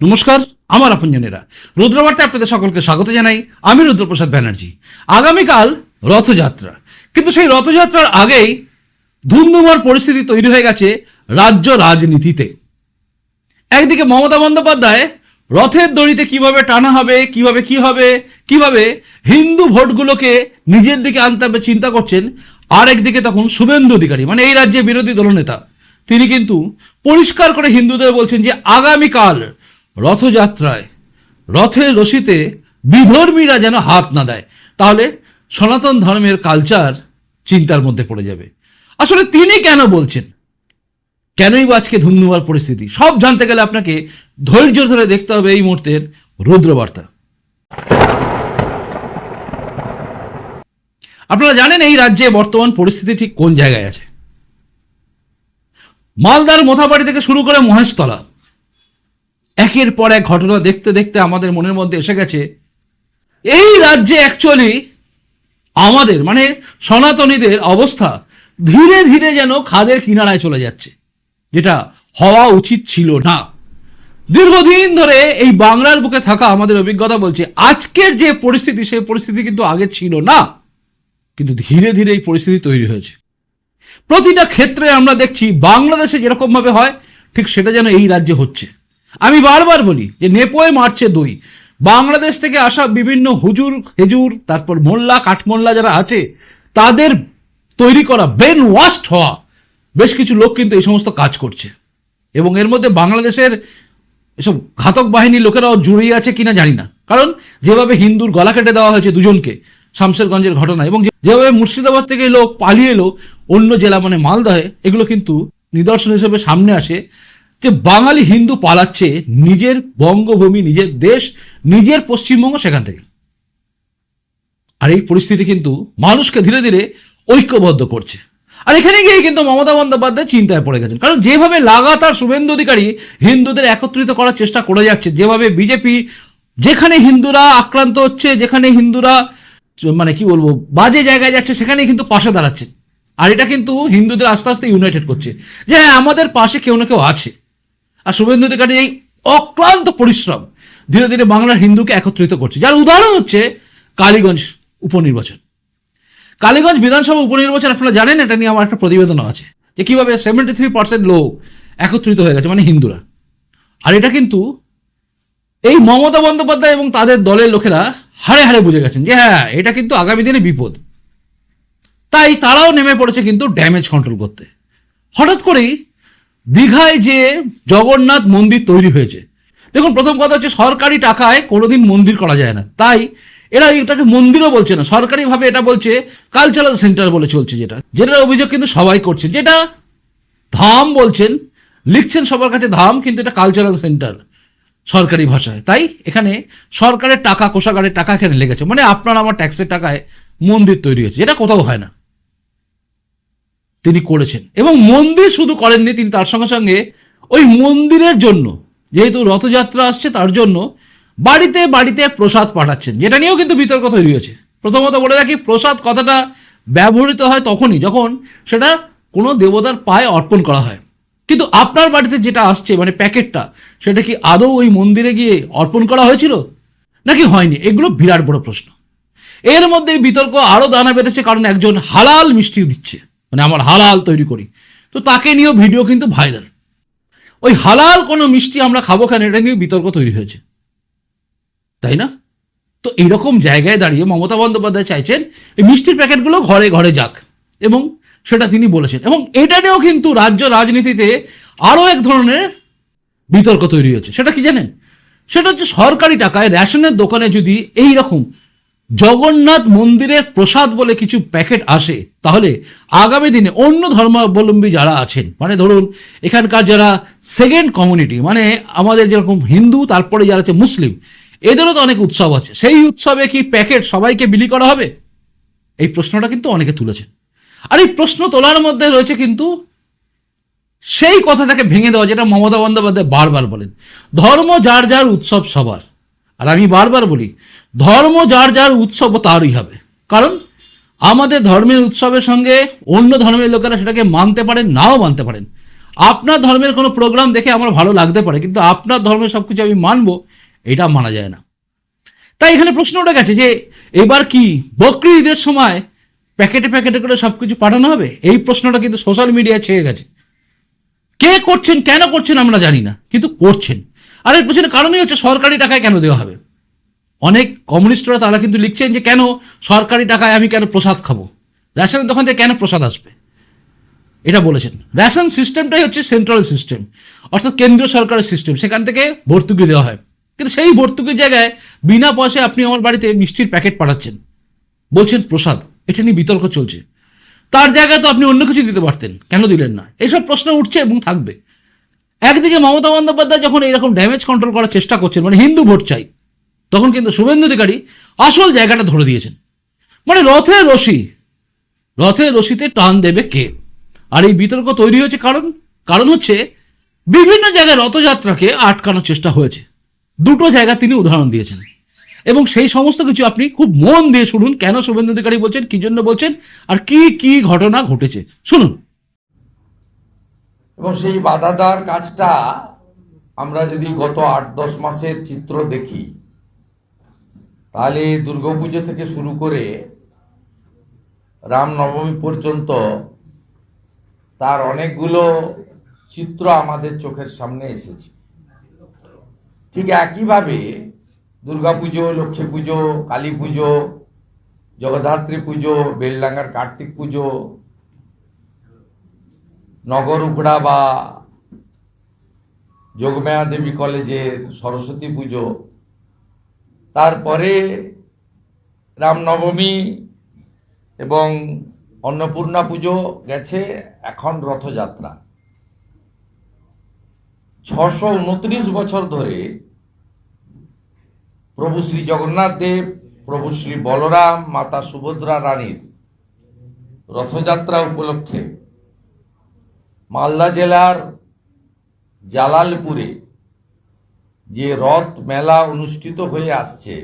নমস্কার, আমার আপনজনেরা। রুদ্রবার্তায় আপনাদের সকলকে স্বাগত জানাই। আমি রুদ্রপ্রসাদ ব্যানার্জি। আগামীকাল রথযাত্রা। কিন্তু সেই রথযাত্রার আগেই ধুমধুমার পরিস্থিতি তৈরি হয়ে গেছে রাজ্য রাজনীতিতে। একদিকে মমতা বন্দ্যোপাধ্যায় রথের দড়িতে কীভাবে টানা হবে, কীভাবে কি হবে, কীভাবে হিন্দু ভোটগুলোকে নিজের দিকে আনতে হবে চিন্তা করছেন আর একদিকে তখন শুভেন্দু অধিকারী মানে এই রাজ্যের বিরোধী দলনেতা। তিনি কিন্তু পরিষ্কার করে হিন্দুদের বলছেন যে আগামীকাল রথযাত্রায়, রথের রশিতে বিধর্মীরা যেন হাত না দেয়। তাহলে সনাতন ধর্মের কালচার চিন্তার মধ্যে পড়ে যাবে। আসলে তিনি কেন বলছেন? কেনই বা আজকে ধুমধুমার পরিস্থিতি? সব জানতে গেলে আপনাকে ধৈর্য ধরে দেখতে হবে এই মুহূর্তের রুদ্রবার্তা। আপনারা জানেন এই রাজ্যে বর্তমান পরিস্থিতি ঠিক কোন জায়গায় আছে? মালদার মোথাবাড়ি থেকে শুরু করে মহেশতলা। একের পর এক ঘটনা দেখতে দেখতে আমাদের মনের মধ্যে এসে গেছে, এই রাজ্যে অ্যাকচুয়ালি আমাদের মানে সনাতনীদের অবস্থা ধীরে ধীরে যেন খাদের কিনারায় চলে যাচ্ছে, যেটা হওয়া উচিত ছিল না। দীর্ঘদিন ধরে এই বাংলার বুকে থাকা আমাদের অভিজ্ঞতা বলছে, আজকের যে পরিস্থিতি, সেই পরিস্থিতি কিন্তু আগে ছিল না, কিন্তু ধীরে ধীরে এই পরিস্থিতি তৈরি হয়েছে। প্রতিটা ক্ষেত্রে আমরা দেখছি বাংলাদেশে যেরকমভাবে হয়, ঠিক সেটা যেন এই রাজ্যে হচ্ছে। আমি বারবার বলি যে নেপোয়ে মারছে দই। বাংলাদেশ থেকে আসা বিভিন্ন হুজুর হেজুর তারপর মোল্লা, কাঠমোল্লা যারা আছে, তাদের তৈরি করা ব্রেন ওয়াস্ট হওয়া বেশ কিছু লোক কিন্তু এই সমস্ত কাজ করছে। এবং এর মধ্যে বাংলাদেশের এসব ঘাতক বাহিনী লোকেরাও জড়িয়ে আছে কিনা জানি না। কারণ যেভাবে হিন্দুর গলা কেটে দেওয়া হয়েছে দুজনকে, শামশেরগঞ্জের ঘটনা এবং যেভাবে মুর্শিদাবাদ থেকে লোক পালিয়ে এলো অন্য জেলা মানে মালদহে, এগুলো কিন্তু নিদর্শন হিসেবে সামনে আসে। যে বাঙালি হিন্দু পালাচ্ছে নিজের বঙ্গভূমি, নিজের দেশ, নিজের পশ্চিমবঙ্গ সেখান থেকে। আর এই পরিস্থিতি কিন্তু মানুষকে ধীরে ধীরে ঐক্যবদ্ধ করছে। আর এখানে গিয়ে কিন্তু মমতা বন্দ্যোপাধ্যায় চিন্তায় পড়ে গেছেন। কারণ যেভাবে লাগাতার শুভেন্দু অধিকারী হিন্দুদের একত্রিত করার চেষ্টা করে যাচ্ছে, যেভাবে বিজেপি, যেখানে হিন্দুরা আক্রান্ত হচ্ছে, যেখানে হিন্দুরা মানে কি বলব, বাজে জায়গায় যাচ্ছে সেখানে কিন্তু পাশে দাঁড়াচ্ছে। আর এটা কিন্তু হিন্দুদের আস্তে আস্তে ইউনাইটেড করছে। যে হ্যাঁ আমাদের পাশে কেউ না কেউ আছে। আর শুভেন্দু অধিকারীর এই অক্লান্ত পরিশ্রম ধীরে ধীরে বাংলার হিন্দুকে একত্রিত করছে। যার উদাহরণ হচ্ছে কালীগঞ্জ উপনির্বাচন। কালীগঞ্জ বিধানসভা উপনির্বাচন, আপনারা জানেন, এটা নিয়ে আমার একটা প্রতিবেদনও আছে যে কীভাবে সেভেন্টি থ্রি পার্সেন্ট লোক একত্রিত হয়ে গেছে মানে হিন্দুরা। আর এটা কিন্তু এই মমতা বন্দ্যোপাধ্যায় এবং তাদের দলের লোকেরা হারে হারে বুঝে গেছেন যে হ্যাঁ এটা কিন্তু আগামী দিনে বিপদ। তাই তারাও নেমে পড়েছে কিন্তু ড্যামেজ কন্ট্রোল করতে। হঠাৎ করেই দীঘায় যে জগন্নাথ মন্দির তৈরি হয়েছে। দেখুন, প্রথম কথা হচ্ছে সরকারি টাকায় কোনোদিন মন্দির করা যায় না। তাই এরা এটাকে মন্দিরও বলছে না, সরকারিভাবে এটা বলছে কালচারাল সেন্টার বলে চলছে যেটা। যেটার অভিযোগ কিন্তু সবাই করছে। যেটা ধাম বলছেন, লিখছেন সবার কাছে ধাম, কিন্তু এটা কালচারাল সেন্টার সরকারি ভাষায়। তাই এখানে সরকারের টাকা, কোষাগারের টাকা এখানে লেগেছে। মানে আপনার আমার ট্যাক্সের টাকায় মন্দির তৈরি হয়েছে। যেটা কোথাও হয় না। তিনি করেছেন। এবং মন্দির শুধু করেননি, তিনি তার সঙ্গে সঙ্গে ওই মন্দিরের জন্য, যেহেতু রথযাত্রা আসছে তার জন্য, বাড়িতে বাড়িতে প্রসাদ পাঠাচ্ছেন, যেটা নিয়েও কিন্তু বিতর্ক তৈরি হয়েছে। প্রথমত বলে রাখি, প্রসাদ কথাটা ব্যবহৃত হয় তখনই যখন সেটা কোনো দেবতার পায়ে অর্পণ করা হয়। কিন্তু আপনার বাড়িতে যেটা আসছে মানে প্যাকেটটা, সেটা কি আদৌ ওই মন্দিরে গিয়ে অর্পণ করা হয়েছিল? নাকি হয়নি? এগুলো বিরাট বড় প্রশ্ন। এর মধ্যে বিতর্ক আরও দানা বেঁধেছে, কারণ একজন হালাল মিষ্টি দিচ্ছে। মানে আমার হালাল তৈরি করি। তো তাকে নিয়েও ভিডিও কিন্তু ভাইরাল। ওই হালাল কোনো মিষ্টি আমরা খাব কেন? এটা নিয়ে বিতর্ক তৈরি হয়েছে। তাই না? তো এইরকম জায়গায় দাঁড়িয়ে মমতা বন্দ্যোপাধ্যায় চাইছেন, এই মিষ্টির প্যাকেটগুলো ঘরে ঘরে যাক। এবং সেটা তিনি বলেছেন। এবং এটা নিয়েও কিন্তু রাজ্য রাজনীতিতে আরও এক ধরনের বিতর্ক তৈরি হয়েছে। সেটা কি জানেন? সেটা হচ্ছে সরকারি টাকায় রেশনের দোকানে যদি এই রকম জগন্নাথ মন্দিরের প্রসাদ বলে কিছু প্যাকেট আসে, তাহলে আগামী দিনে অন্য ধর্মাবলম্বী যারা আছেন মানে ধরুন এখানকার যারা সেকেন্ড কমিউনিটি মানে আমাদের যেরকম হিন্দু, তারপরে যারা আছে মুসলিম, এদেরও তো অনেক উৎসব আছে। সেই উৎসবে কি প্যাকেট সবাইকে বিলি করা হবে? এই প্রশ্নটা কিন্তু অনেকে তুলেছে আর এই প্রশ্ন তোলার মধ্যে রয়েছে কিন্তু সেই কথাটাকে ভেঙে দেওয়া, যেটা মমতা বন্দ্যোপাধ্যায় বারবার বলেন। ধর্ম যার যার উৎসব সবার। আর আমি বারবার বলি ধর্ম যার যার উৎসব তারই হবে। কারণ আমাদের ধর্মের উৎসবের সঙ্গে অন্য ধর্মের লোকেরা সেটাকে মানতে পারেন, নাও মানতে পারেন। আপনার ধর্মের কোনো প্রোগ্রাম দেখে আমার ভালো লাগতে পারে, কিন্তু আপনার ধর্মের সব কিছু আমি মানবো, এটা মানা যায় না। তাই এখানে প্রশ্ন উঠে গেছে যে, এবার কি বকরি ঈদের সময় প্যাকেটে প্যাকেটে করে সব কিছু পাঠানো হবে? এই প্রশ্নটা কিন্তু সোশ্যাল মিডিয়ায় ছেয়ে গেছে। কে করছেন, কেন করছেন আমরা জানি না, কিন্তু করছেন। আর এর পেছনে কারণই হচ্ছে সরকারি টাকায় কেন দেওয়া হবে? অনেক কমিউনিস্টরা তারা কিন্তু লিখছেন যে কেন সরকারি টাকায় আমি কেন প্রসাদ খাব? রেশনের দোকান থেকে কেন প্রসাদ আসবে? এটা বলেছেন। রেশন সিস্টেমটাই হচ্ছে সেন্ট্রাল সিস্টেম, অর্থাৎ কেন্দ্রীয় সরকারের সিস্টেম। সেখান থেকে ভর্তুকি দেওয়া হয়। কিন্তু সেই ভর্তুকির জায়গায় বিনা পয়সায় আপনি আমার বাড়িতে মিষ্টির প্যাকেট পাঠাচ্ছেন। বলছেন প্রসাদ, এটা নিয়ে বিতর্ক চলছে। তার জায়গায় তো আপনি অন্য কিছু দিতে পারতেন, কেন দিলেন না? এসব প্রশ্ন উঠছে এবং থাকবে। একদিকে মমতা বন্দ্যোপাধ্যায় যখন এরকম ড্যামেজ কন্ট্রোল করার চেষ্টা করছেন মানে হিন্দু ভোট চাই তখন কিন্তু শুভেন্দু অধিকারী আসল জায়গাটা ধরে দিয়েছেন। মানে রথে রশি, রথে রশিতে টান দেবে কে? আর এই বিতর্ক তৈরি হয়েছে কারণ কারণ হচ্ছে বিভিন্ন জায়গায় রথযাত্রাকে আটকানোর চেষ্টা হয়েছে। দুটো জায়গা তিনি উদাহরণ দিয়েছেন। এবং সেই সমস্ত কিছু আপনি খুব মন দিয়ে শুনুন, কেন শুভেন্দু অধিকারী বলছেন, কি জন্য বলছেন, আর কি কি ঘটনা ঘটেছে। শুনুন। এবং সেই বাধা দেওয়ার কাজটা আমরা যদি গত আট দশ মাসের চিত্র দেখি তাহলে দুর্গাপুজো থেকে শুরু করে রামনবমী পর্যন্ত তার অনেকগুলো চিত্র আমাদের চোখের সামনে এসেছে। ঠিক একইভাবে দুর্গাপুজো, লক্ষ্মী পুজো, কালী পুজো, জগদ্ধাত্রী পুজো, বেলডাঙ্গার কার্তিক পুজো, নগর উগড়া বা যোগমায়া দেবী কলেজের সরস্বতী পুজো তারপরে রামনবমী এবং অন্নপূর্ণা পুজো গেছে, এখন রথযাত্রা। ছশো উনত্রিশ বছর ধরে প্রভু শ্রী জগন্নাথ দেব, প্রভু শ্রী বলরাম, মাতা সুভদ্রা রানীর রথযাত্রা উপলক্ষে মালদা জেলার জালালপুরে যে রথ মেলা অনুষ্ঠিত হয়ে আসছে।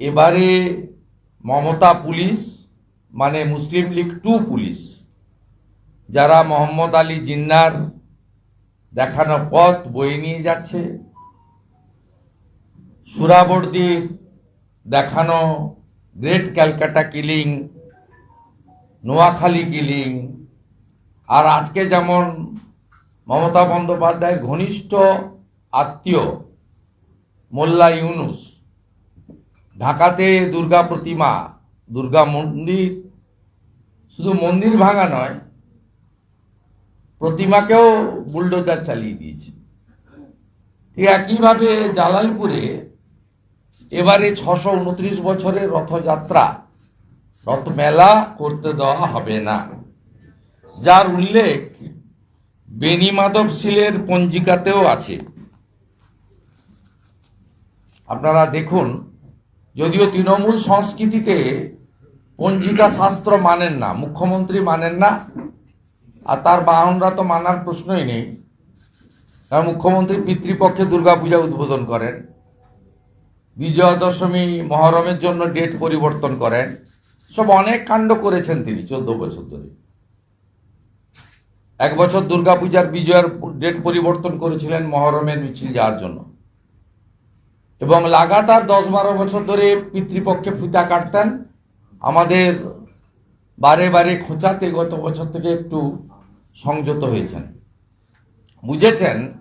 এবারে মমতা পুলিশ মানে মুসলিম লীগ টু পুলিশ, যারা মোহাম্মদ আলী জিন্নার দেখানো পথ বয়ে নিয়ে যাচ্ছে। সুরাবর্দির দেখানো great Calcutta killing, Noakhali killing, আর আজকে যেমন মমতা বন্দ্যোপাধ্যায়ের ঘনিষ্ঠ আত্মীয়, মোল্লা ইউনুস, ঢাকাতে দুর্গা প্রতিমা, দুর্গা মন্দির, শুধু মন্দির ভাঙা নয়, প্রতিমাকেও বুলডোজার চালিয়ে দিয়েছে। ঠিক একইভাবে জালালপুরে এবারে ছশো উনত্রিশ বছরের রথযাত্রা রথ মেলা করতে দেওয়া হবে না। যার উল্লেখ বেনি মাধব শিলের পঞ্জিকাতেও আছে। আপনারা দেখুন, যদিও তৃণমূল সংস্কৃতিতে পঞ্জিকা শাস্ত্র মানেন না, মুখ্যমন্ত্রী মানেন না, আর তার বাহনরা তো মানার প্রশ্নই নেই। কারণ মুখ্যমন্ত্রী পিতৃপক্ষে দুর্গাপূজা উদ্বোধন করেন বিজয়া দশমী মহরমের জন্য ডেট পরিবর্তন করেন, সব অনেক কাণ্ড করেছেন তিনি চোদ্দ বছর ধরে। এক বছর দুর্গাপূজার বিজয়ার ডেট পরিবর্তন করেছিলেন মহরমের মিছিল যাওয়ার জন্য। এবং লাগাতার দশ বারো বছর ধরে পিতৃপক্ষে ফিতা কাটতেন। আমাদের বারে বারে খোঁচাতে গত বছর থেকে একটু সংযত হয়েছেন। বুঝেছেন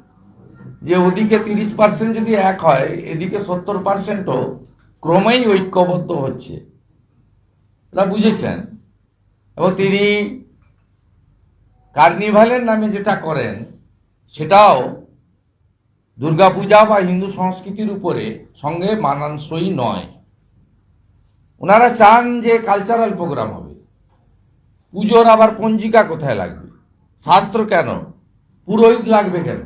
যে ওদিকে তিরিশ পার্সেন্ট যদি এক হয়, এদিকে সত্তর পার্সেন্টও ক্রমেই ঐক্যবদ্ধ হচ্ছে। এটা বুঝেছেন? এবং তিনি কার্নিভালের নামে যেটা করেন, সেটাও দুর্গাপূজা বা হিন্দু সংস্কৃতির উপরে সঙ্গে মানানসই নয়। ওনারা চান যে কালচারাল প্রোগ্রাম হবে। পুজোর আবার পঞ্জিকা কোথায় লাগবে? শাস্ত্র কেন? পুরোহিত লাগবে কেন?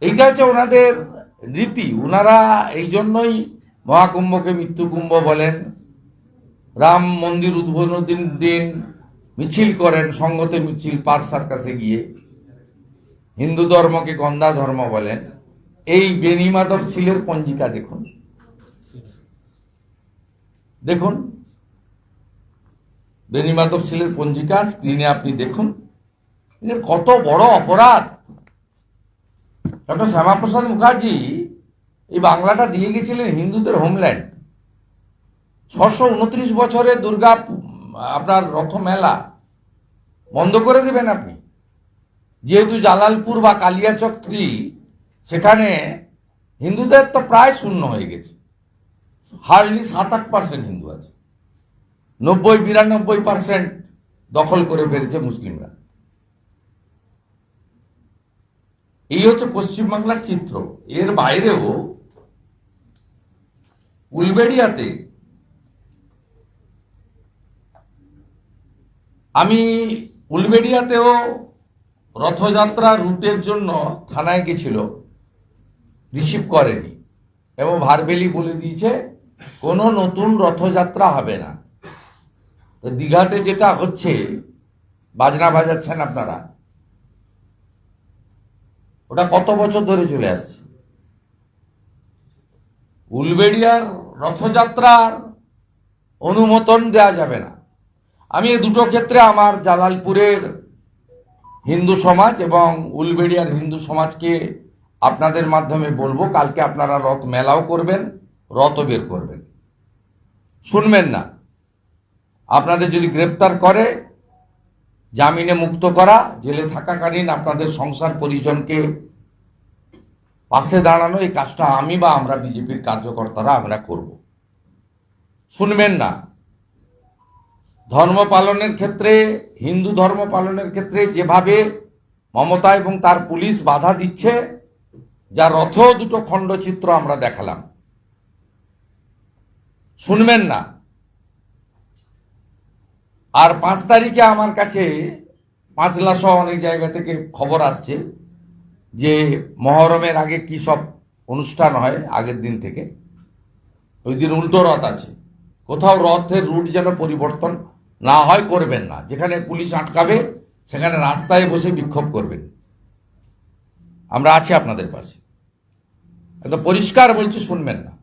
এইটা হচ্ছে ওনাদের রীতি। ওনারা এই জন্যই মহাকুম্ভকে মৃত্যুকুম্ভ বলেন। রাম মন্দির উদ্বোধন দিন মিছিল করেন, সঙ্গতে মিছিল, পার্ক সার্কাসে গিয়ে। হিন্দু ধর্মকে গন্ধা ধর্ম বলেন, এই বেনিমাধব শিলের পঞ্জিকা দেখুন। দেখুন, বেনি মাধব সিলের পঞ্জিকা স্ক্রিনে আপনি দেখুন। কত বড় অপরাধ। ডক্টর শ্যামাপ্রসাদ মুখার্জি এই বাংলাটা দিয়ে গেছিলেন হিন্দুদের হোমল্যান্ড। ছশো উনত্রিশ বছরে দুর্গা, আপনার রথ মেলা বন্ধ করে দেবেন আপনি। যেহেতু জালালপুর বা কালিয়াচক থ্রি সেখানে হিন্দুদের তো প্রায় শূন্য হয়ে গেছে। হার্ডলি সাত আট পার্সেন্ট হিন্দু আছে। নব্বই, বিরানব্বই পার্সেন্ট দখল করে ফেলেছে মুসলিমরা। এই হচ্ছে পশ্চিমবাংলার চিত্র। এর বাইরেও উলবেড়িয়াতে আমি উলবেড়িয়াতেও রথযাত্রা রুটের জন্য থানায় গেছিল। রিসিভ করেনি। এবং ভারবেলি বলে দিয়েছে, কোনো নতুন রথযাত্রা হবে না। তো দীঘাতে যেটা হচ্ছে, বাজনা বাজাচ্ছেন আপনারা। ওটা কত বছর ধরে চলে আসছে? উলবেড়িয়ার রথযাত্রার অনুমোদন দেওয়া যাবে না। আমি এই দুটো ক্ষেত্রে আমার জালালপুরের হিন্দু সমাজ এবং উলবেড়িয়ার হিন্দু সমাজকে আপনাদের মাধ্যমে বলব, কালকে আপনারা রথ মেলাও করবেন, রথও বের করবেন। শুনবেন না। আপনাদের যদি গ্রেপ্তার করে, জামিনে মুক্ত করা, জেলে থাকাকালীন আপনাদের সংসার পরিজনকে পাশে দাঁড়ানো, এই কাজটা আমি বা আমরা বিজেপির কার্যকর্তারা আমরা করব। শুনবেন না। ধর্ম পালনের ক্ষেত্রে, হিন্দু ধর্ম পালনের ক্ষেত্রে যেভাবে মমতা এবং তার পুলিশ বাধা দিচ্ছে যা রথ দুটো খণ্ডচিত্র আমরা দেখালাম। শুনবেন না। আর পাঁচ তারিখে আমার কাছে পাঁচলা সহ অনেক জায়গা থেকে খবর আসছে যে মহরমের আগে কি সব অনুষ্ঠান হয় আগের দিন থেকে। ওই দিন উল্টো রথ আছে। কোথাও রথের রুট যেন পরিবর্তন না হয় করবেন না। যেখানে পুলিশ আটকাবে, সেখানে রাস্তায় বসে বিক্ষোভ করবেন। আমরা আছি আপনাদের পাশে। একদম পরিষ্কার বলছি, শুনবেন না।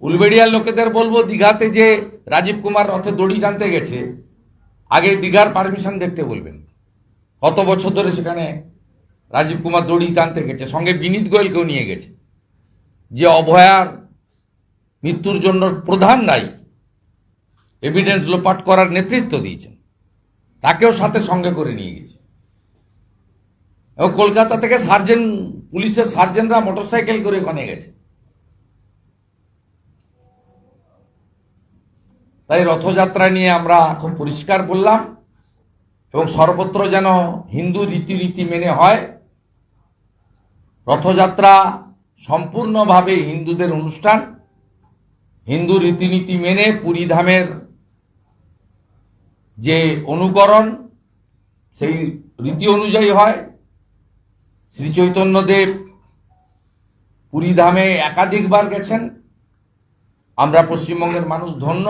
উলবেড়িয়ার লোকেদের বলব, দীঘাতে যে রাজীব কুমার রথে দড়ি টানতে গেছে, আগে দীঘার পারমিশন দেখতে বলবেন। কত বছর ধরে সেখানে রাজীব কুমার দড়ি টানতে গেছে, সঙ্গে বিনীত গোয়েলকেও নিয়ে গেছে। যে অভয়ার মৃত্যুর জন্য প্রধান দায়ী এভিডেন্স লোপাট করার নেতৃত্ব দিয়েছেন। তাকেও সাথে সঙ্গে করে নিয়ে গেছে। এবং কলকাতা থেকে সার্জেন্ট, পুলিশের সার্জেন্টরা মোটরসাইকেল করে ওখানে গেছে। তাই রথযাত্রা নিয়ে আমরা খুব পরিষ্কার বললাম এবং সর্বত্র যেন হিন্দু রীতিনীতি মেনে হয়, রথযাত্রা সম্পূর্ণভাবে হিন্দুদের অনুষ্ঠান। হিন্দু রীতিনীতি মেনে পুরীধামের যে অনুকরণ সেই রীতি অনুযায়ী হয়। শ্রী চৈতন্যদেব পুরীধামে একাধিকবার গেছেন। আমরা পশ্চিমবঙ্গের মানুষ ধন্য।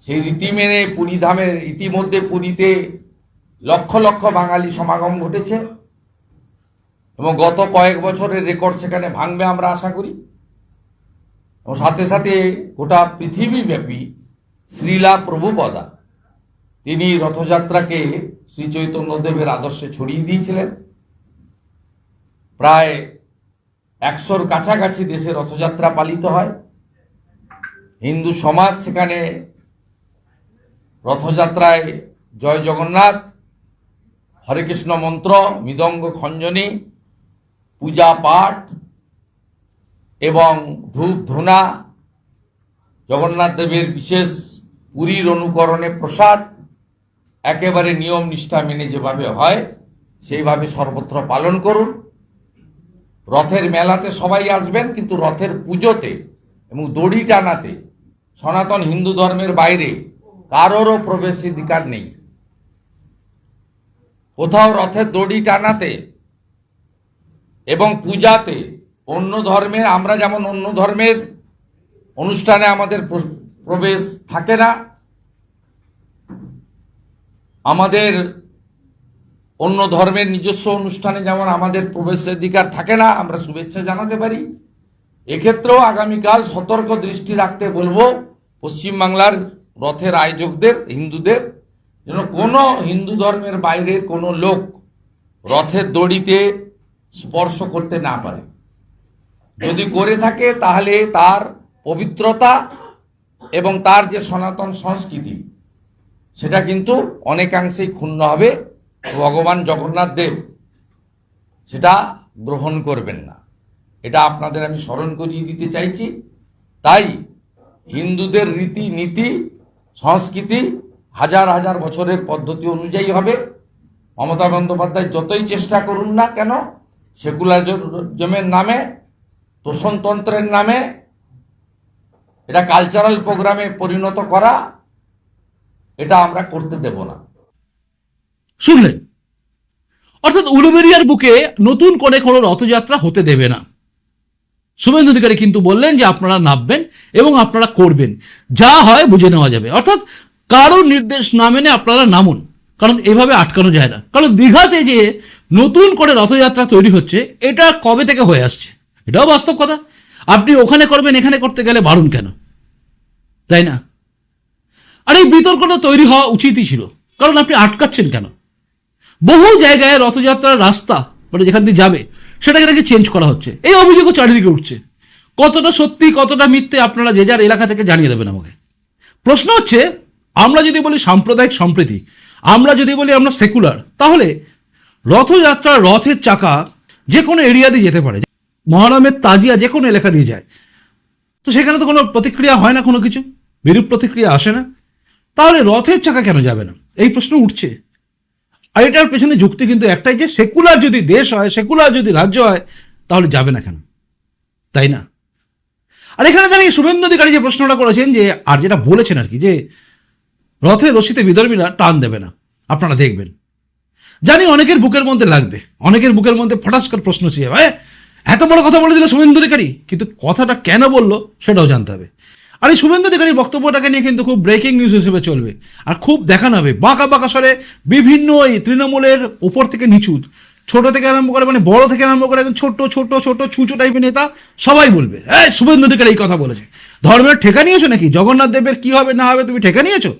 সেই রীতি মেনে পুরীধামের ইতিমধ্যে পুরীতে লক্ষ লক্ষ বাঙালি সমাগম ঘটেছে এবং গত কয়েক বছরের রেকর্ড সেখানে ভাঙবে আমরা আশা করি। এবং সাথে সাথে গোটা পৃথিবীব্যাপী শ্রীলা প্রভুপদা তিনি রথযাত্রাকে শ্রী চৈতন্যদেবের আদর্শে ছড়িয়ে দিয়েছিলেন। প্রায় একশোর কাছাকাছি দেশে রথযাত্রা পালিত হয়। হিন্দু সমাজ সেখানে রথযাত্রায় জয় জগন্নাথ, হরে কৃষ্ণ মন্ত্র, মৃদঙ্গ খঞ্জনী, পূজা পাঠ এবং ধূপ ধুনা, জগন্নাথ দেবের বিশেষ পুরীর অনুকরণে প্রসাদ একেবারে নিয়ম নিষ্ঠা মেনে যেভাবে হয়, সেইভাবে সর্বত্র পালন করুন। রথের মেলাতে সবাই আসবেন, কিন্তু রথের পুজোতে এবং দড়ি টানাতে সনাতন হিন্দু ধর্মের বাইরে কারোরও প্রবেশাধিকার নেই। কোথাও রথের দড়ি টানাতে এবং পূজাতে অন্য ধর্মের আমরা যেমন অন্য ধর্মের অনুষ্ঠানে আমাদের প্র- প্রবেশ থাকে না আমাদের অন্য ধর্মের নিজস্ব অনুষ্ঠানে যেমন আমাদের প্রবেশাধিকার থাকে না, আমরা শুভেচ্ছা জানাতে পারি। এক্ষেত্রেও আগামীকাল সতর্ক দৃষ্টি রাখতে বলব পশ্চিমবাংলার রথের আয়োজকদের, হিন্দুদের, যেন কোনো হিন্দু ধর্মের বাইরে কোনো লোক রথের দড়িতে স্পর্শ করতে না পারে। যদি করে থাকে তাহলে তার পবিত্রতা এবং তার যে সনাতন সংস্কৃতি সেটা কিন্তু অনেকাংশেই ক্ষুণ্ণ হবে। ভগবান জগন্নাথ দেব সেটা গ্রহণ করবেন না। এটা আপনাদের আমি স্মরণ করিয়ে দিতে চাইছি। তাই হিন্দুদের রীতি নীতি, সংস্কৃতি হাজার হাজার বছরের পদ্ধতি অনুযায়ী হবে। মমতা বন্দ্যোপাধ্যায় যতই চেষ্টা করুন না কেন, সেকুলারিজমের নামে, তোষণতন্ত্রের নামে, এটা কালচারাল প্রোগ্রামে পরিণত করা এটা আমরা করতে দেব না। শুনলেন? অর্থাৎ উলুবেরিয়ার বুকে নতুন করে কোনো রথযাত্রা হতে দেবে না। শুভেন্দু অধিকারী কিন্তু বললেন যে আপনারা নামবেন এবং আপনারা করবেন। যা হয় বুঝে নেওয়া যাবে। অর্থাৎ কারোর নির্দেশ না মেনে আপনারা নামুন। কারণ এভাবে আটকানো যায় না। কারণ দীঘাতে যে নতুন করে রথযাত্রা তৈরি হচ্ছে, এটা কবে থেকে হয়ে আসছে? এটাও বাস্তব কথা। আপনি ওখানে করবেন, এখানে করতে গেলে বারণ কেন? তাই না? আর এই বিতর্কটা তৈরি হওয়া উচিতই ছিল। কারণ আপনি আটকাচ্ছেন কেন? বহু জায়গায় রথযাত্রার রাস্তা মানে যেখান দিয়ে যাবে, সেটাকে নাকি চেঞ্জ করা হচ্ছে। এই অভিযোগও চারিদিকে উঠছে। কতটা সত্যি, কতটা মিথ্যে, আপনারা যে যার এলাকা থেকে জানিয়ে দেবেন আমাকে। প্রশ্ন হচ্ছে, আমরা যদি বলি সাম্প্রদায়িক সম্প্রীতি, আমরা যদি বলি আমরা সেকুলার, তাহলে রথযাত্রার রথের চাকা যে কোনো এরিয়া দিয়ে যেতে পারে। মহারামের তাজিয়া যে কোনো এলাকা দিয়ে যায়। তো সেখানে তো কোনো প্রতিক্রিয়া হয় না কোনো কিছু? বিরূপ প্রতিক্রিয়া আসে না? তাহলে রথের চাকা কেন যাবে না? এই প্রশ্ন উঠছে। আর এটার পেছনে যুক্তি কিন্তু একটাই যে সেকুলার যদি দেশ হয়, সেকুলার যদি রাজ্য হয়, তাহলে যাবে না কেন? তাই না? আর এখানে দাঁড়িয়ে শুভেন্দু অধিকারী যে প্রশ্নটা করেছেন যে, আর যেটা বলেছেন আর কি, যে রথের রশিতে বিদর্মীরা টান দেবে না। আপনারা দেখবেন। জানি অনেকের বুকের মধ্যে লাগবে। অনেকের বুকের মধ্যে ফটাস করে প্রশ্ন ছিল এত বড় কথা বলে দিল শুভেন্দু অধিকারী। কিন্তু কথাটা কেন বলল, সেটাও জানতে হবে। আর এই শুভেন্দু অধিকারীর বক্তব্যটাকে নিয়ে কিন্তু খুব ব্রেকিং নিউজ হিসেবে চলবে। আর খুব দেখানো হবে বাঁকা বাঁকা স্বরে বিভিন্ন এই তৃণমূলের উপর থেকে নিচু ছোট থেকে আরম্ভ করে মানে বড় থেকে আরম্ভ করে একদম ছোট ছোট ছোট, ছুঁচো টাইপের নেতা সবাই বলবে হ্যাঁ শুভেন্দু অধিকারী এই কথা বলেছে। ধর্মের ঠেকা নিয়েছো নাকি? জগন্নাথ দেবের কি হবে, না হবে, তুমি ঠেকা নিয়েছো?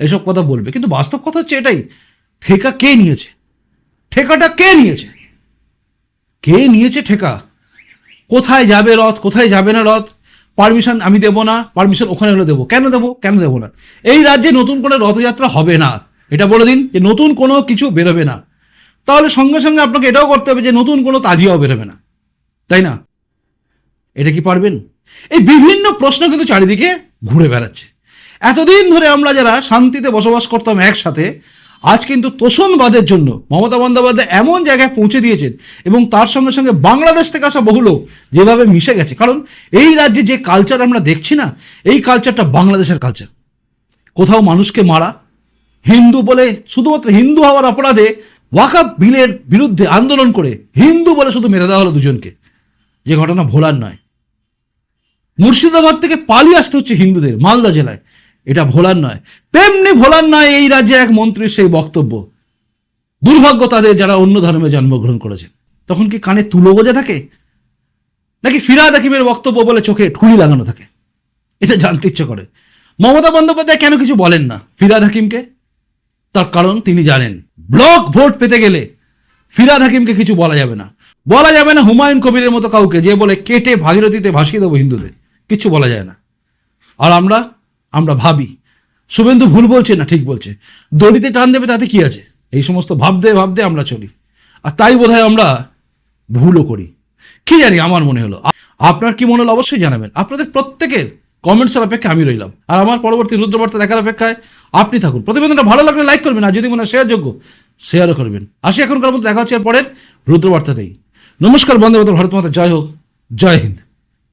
এসব কথা বলবে। কিন্তু বাস্তব কথা হচ্ছে এটাই, ঠেকা কে নিয়েছে? ঠেকাটা কে নিয়েছে? কে নিয়েছে ঠেকা? কোথায় যাবে রথ, কোথায় যাবে না রথ? পারমিশন আমি দেবো না, পারমিশন ওখানে হলে দেবো। কেন দেবো? কেন দেবো না? এই রাজ্যে নতুন কোনো রথযাত্রা হবে না। এটা বলে দিন যে নতুন কোনো কিছু বেরোবে না। তাহলে সঙ্গে সঙ্গে আপনাকে এটাও করতে হবে যে নতুন কোনো তাজিয়াও বেরোবে না। তাই না? এটা কি পারবেন? এই বিভিন্ন প্রশ্ন কিন্তু চারিদিকে ঘুরে বেড়াচ্ছে। এতদিন ধরে আমরা যারা শান্তিতে বসবাস করতাম একসাথে আজ কিন্তু তোষণবাদের জন্য মমতা বন্দ্যোপাধ্যায় এমন জায়গায় পৌঁছে দিয়েছেন এবং তার সঙ্গে সঙ্গে বাংলাদেশ থেকে আসা বহু লোক যেভাবে মিশে গেছে। কারণ এই রাজ্যে যে কালচার আমরা দেখছি না, এই কালচারটা বাংলাদেশের কালচার কোথাও মানুষকে মারা, হিন্দু বলে শুধুমাত্র হিন্দু হওয়ার অপরাধে ওয়াকাপ বিলের বিরুদ্ধে আন্দোলন করে হিন্দু বলে শুধু মেরে দেওয়া হলো দুজনকে, যে ঘটনা ভোলার নয়। মুর্শিদাবাদ থেকে পালিয়ে আসতে হচ্ছে হিন্দুদের, মালদা জেলায়। এটা ভোলার নয়। তেমনি ভোলার নয় এই রাজ্যে এক মন্ত্রীর সেই বক্তব্য। দুর্ভাগ্য তাদের যারা অন্য ধর্মে জন্মগ্রহণ করেছে তখন কি কানে তুলো বোঝা থাকে? নাকি ফিরাদ হাকিমের বক্তব্য বলে চোখে ঠুলি লাগানো থাকে? এটা জানতে ইচ্ছে করে। মমতা বন্দ্যোপাধ্যায় কেন কিছু বলেন না ফিরাদ হাকিমকে? তার কারণ তিনি জানেন, ব্লক ভোট পেতে গেলে ফিরাদ হাকিমকে কিছু বলা যাবে না। বলা যাবে না হুমায়ুন কবিরের মতো কাউকে যে বলে কেটে ভাগীরথীতে ভাসিয়ে দেবো হিন্দুদের। কিচ্ছু বলা যায় না। আর আমরা আমরা ভাবি। শুভেন্দু ভুল বলছে না ঠিক বলছে। দড়িতে টান দেবে তাতে কি আছে? এই সমস্ত ভাবতে ভাবতে আমরা চলি। আর তাই বোধহয় আমরা ভুলও করি। কি জানি আমার মনে হলো। আপনার কি মনে হলো অবশ্যই জানাবেন। আপনাদের প্রত্যেকের কমেন্টসের অপেক্ষা আমি রইলাম। আর আমার পরবর্তী রুদ্রবার্তা দেখার অপেক্ষায় আপনি থাকুন। প্রতিবেদনটা ভালো লাগলে লাইক করবেন আর যদি মনে হয় শেয়ারযোগ্য শেয়ারও করবেন। আসি এখনকার মতো দেখা হচ্ছে পরের রুদ্রবার্তাতেই। নমস্কার মাতরম, ভারত মাতা জয় হোক জয় হিন্দ।